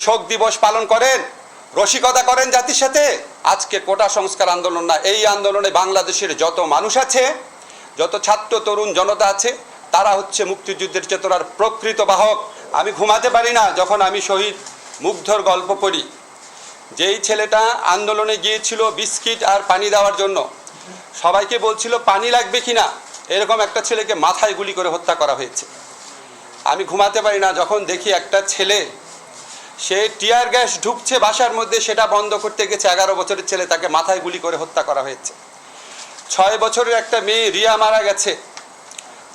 শোক দিবস পালন করেন, রসিকতা করেন জাতির সাথে। আজকে কোটা সংস্কার আন্দোলন না, এই আন্দোলনে বাংলাদেশের যত মানুষ আছে, যত ছাত্র, তরুণ জনতা আছে, তারা হচ্ছে মুক্তিযুদ্ধের চেতনার প্রকৃত বাহক। আমি ঘুমাতে পারি না যখন আমি শহীদ মুগ্ধর গল্প পড়ি। যেই ছেলেটা আন্দোলনে গিয়েছিল বিস্কিট আর পানি দেওয়ার জন্য, সবাইকে বলছিল, পানি লাগবে কি না এরকম একটা ছেলেকে মাথায় গুলি করে হত্যা করা হয়েছে। আমি ঘুমাতে পারি না যখন দেখি একটা ছেলে সে টিয়ার গ্যাস ঢুকছে বাসার মধ্যে, সেটা বন্ধ করতে গেছে। এগারো বছরের ছেলে তাকে মাথায় গুলি করে হত্যা করা হয়েছে। ছয় বছরের একটা মেয়ে রিয়া মারা গেছে।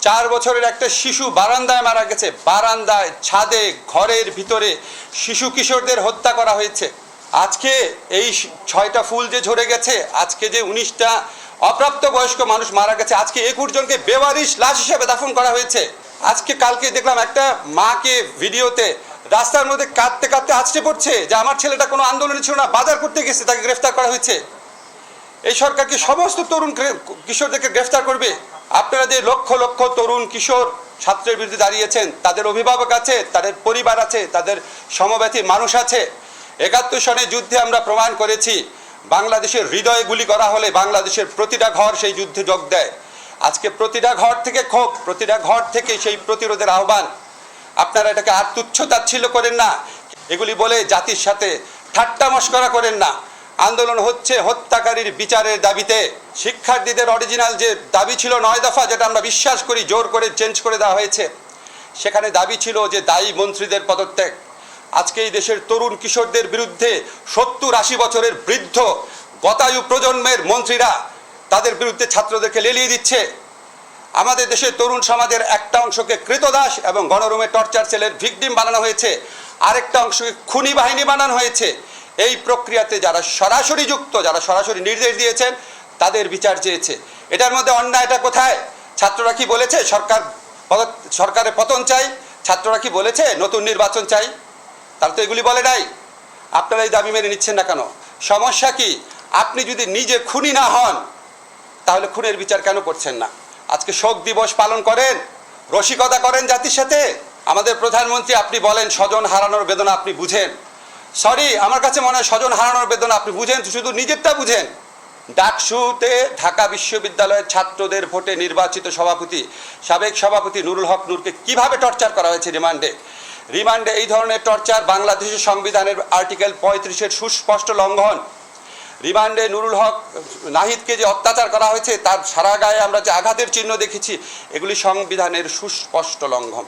চার বছরের একটা শিশু বারান্দায় মারা গেছে। বারান্দায়, ছাদে, ঘরের ভিতরে শিশু কিশোরদের হত্যা করা হয়েছে। আজকে এই ছয়টা ফুল যে ঝরে গেছে, আজকে যে উনিশটা অপ্রাপ্ত বয়স্ক মানুষ মারা গেছে, আজকে একুশ জনকে বেওয়ারিশ লাশ হিসেবে দাফন করা হয়েছে। আজকে কালকে দেখলাম একটা মাকে ভিডিওতে রাস্তার মধ্যে কাঁদতে কাঁদতে আছড়ে পড়ছে যে আমার ছেলেটা কোনো আন্দোলনে ছিল না, বাজার করতে গেছে, তাকে গ্রেফতার করা হয়েছে। এই সরকার কি সমস্ত তরুণ কিশোরদেরকে গ্রেফতার করবে? আপনারা যে লক্ষ লক্ষ তরুণ, কিশোর ছাত্রের বিরুদ্ধে দাঁড়িয়েছেন তাদের অভিভাবক আছে, তাদের পরিবার আছে, তাদের সমব্যথী মানুষ আছে। একাত্তর সনের যুদ্ধে আমরা প্রমাণ করেছি, বাংলাদেশের হৃদয়ে গুলি করা হলে বাংলাদেশের প্রতিটা ঘর সেই যুদ্ধে যোগ দেয়। আজকে প্রতিটা ঘর থেকে ক্ষোভ, প্রতিটা ঘর থেকে সেই প্রতিরোধের আহ্বান আপনারা এটাকে আর তুচ্ছ তাচ্ছিল্য করেন না। এগুলি বলে জাতির সাথে ঠাট্টা মস্করা করেন না। আন্দোলন হচ্ছে হত্যাকারীর বিচারের দাবিতে। শিক্ষার্থীদের অরিজিনাল যে দাবি ছিল নয় দফা, যেটা আমরা বিশ্বাস করি জোর করে চেঞ্জ করে দেওয়া হয়েছে, সেখানে দাবি ছিল যে দায়ী মন্ত্রীদের পদত্যাগ। আজকে এই দেশের তরুণ কিশোরদের বিরুদ্ধে সত্তর আশি বছরের বৃদ্ধ গতায়ু প্রজন্মের মন্ত্রীরা তাদের বিরুদ্ধে ছাত্রদেরকে লেলিয়ে দিচ্ছে। আমাদের দেশের তরুণ সমাজের একটা অংশকে কৃতদাস এবং গণরুমে টর্চার সেলের ভিকটিম বানানো হয়েছে। আরেকটা অংশকে খুনি বাহিনী বানানো হয়েছে। এই প্রক্রিয়াতে যারা সরাসরি যুক্ত, যারা সরাসরি নির্দেশ দিয়েছেন, তাদের বিচার চেয়েছে। এটার মধ্যে অন্যায়টা কোথায়? ছাত্ররা কি বলেছে? সরকার সরকারের পতন চাই। ছাত্ররা কি বলেছে? নতুন নির্বাচন চাই। তারা তো এগুলি বলে নাই। আপনারা এই দাবি মেনে নিচ্ছেন না কেন? সমস্যা কি? আপনি যদি নিজে খুনি না হন, তাহলে খুনের বিচার কেন করছেন না? আজকে শোক দিবস পালন করেন, রসিকতা করেন জাতির সাথে। আমাদের প্রধানমন্ত্রী আপনি বলেন, স্বজন হারানোর বেদনা আপনি বুঝেন। সরি আমার কাছে মনে হয় স্বজন হারানোর বেদনা আপনি বুঝেন, শুধু নিজেরটা বুঝেন। ডাকসুতে ঢাকা বিশ্ববিদ্যালয়ের ছাত্রদের ভোটে নির্বাচিত সভাপতি, সাবেক সভাপতি নুরুল হক নূরকে কীভাবে টর্চার করা হয়েছে রিমান্ডে? রিমান্ডে এই ধরনের টর্চার বাংলাদেশের সংবিধানের আর্টিকেল পঁয়ত্রিশের সুস্পষ্ট লঙ্ঘন। রিমান্ডে নুরুল হক, নাহিদকে যে অত্যাচার করা হয়েছে, তার সারা গায়ে আমরা যে আঘাতের চিহ্ন দেখেছি, এগুলি সংবিধানের সুস্পষ্ট লঙ্ঘন।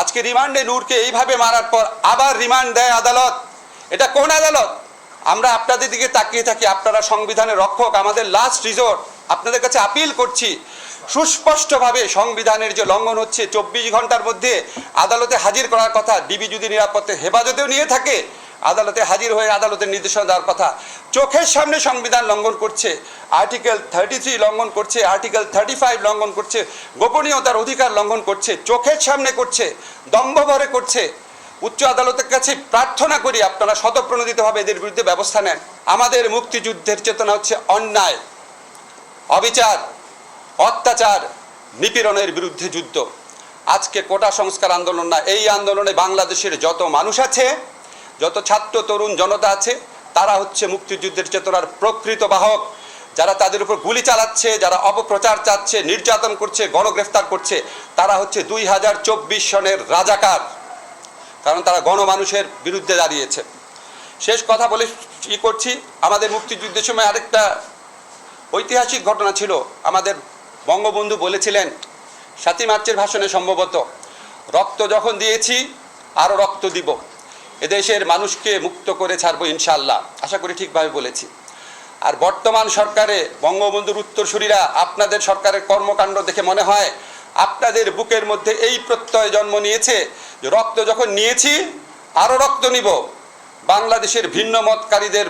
আজকে রিমান্ডে নূরকে এইভাবে মারার পর আবার রিমান্ড দেয় আদালত। এটা কোন আদালত? আমরা আপনাদের দিকে তাকিয়ে থাকি, আপনারা সংবিধানের রক্ষক, আমাদের লাস্ট রিজোর্ট আপনাদের কাছে আপিল করছি সুস্পষ্টভাবে সংবিধানের যে লঙ্ঘন হচ্ছে, চব্বিশ ঘণ্টার মধ্যে আদালতে হাজির করার কথা, ডিবি যদি নিরাপত্তা হেফাজতেও নিয়ে থাকে, আদালতে হাজির হয়ে আদালতের নির্দেশনা দেওয়ার কথা। চোখের সামনে সংবিধান লঙ্ঘন করছে, আর্টিকেল থার্টি থ্রি লঙ্ঘন করছে, আর্টিকেল থার্টি ফাইভ লঙ্ঘন করছে, গোপনীয়তার অধিকার লঙ্ঘন করছে, চোখের সামনে করছে, দম্ভভরে করছে। উচ্চ আদালতের কাছে প্রার্থনা করি আপনারা শতপ্রণোদিতভাবে এদের বিরুদ্ধে ব্যবস্থা নেন। আমাদের মুক্তিযুদ্ধের চেতনা হচ্ছে অন্যায়, অবিচার। অত্যাচার নিপীড়নের বিরুদ্ধে যুদ্ধ। আজকে কোটা সংস্কার আন্দোলন না, এই আন্দোলনে বাংলাদেশের যত মানুষ আছে, যত ছাত্র, তরুণ জনতা আছে, তারা হচ্ছে মুক্তিযুদ্ধের চেতনার প্রকৃত বাহক। যারা তাদের উপর গুলি চালাচ্ছে, যারা অপপ্রচার চাচ্ছে, নির্যাতন করছে, গণগ্রেফতার করছে, তারা হচ্ছে দুই হাজার চব্বিশ সনের রাজাকার। কারণ তারা গণমানুষের বিরুদ্ধে দাঁড়িয়েছে। শেষ কথা বলে ই করছি, আমাদের মুক্তিযুদ্ধের সময় আরেকটা ঐতিহাসিক ঘটনা ছিল। আমাদের বঙ্গবন্ধু বলেছিলেন, সাতই মার্চের ভাষণে সম্ভবত, রক্ত যখন দিয়েছি আরও রক্ত দিব। এদেশের মানুষকে মুক্ত করে ছাড়বো ইনশাল্লাহ আশা করি ঠিকভাবে বলেছি। আর বর্তমান সরকারে বঙ্গবন্ধুর উত্তরসূরিরা আপনাদের সরকারের কর্মকাণ্ড দেখে মনে হয়, আপনাদের বুকের মধ্যে এই প্রত্যয় জন্ম নিয়েছে যে রক্ত যখন নিয়েছি আরও রক্ত নিব। বাংলাদেশের ভিন্ন মতকারীদের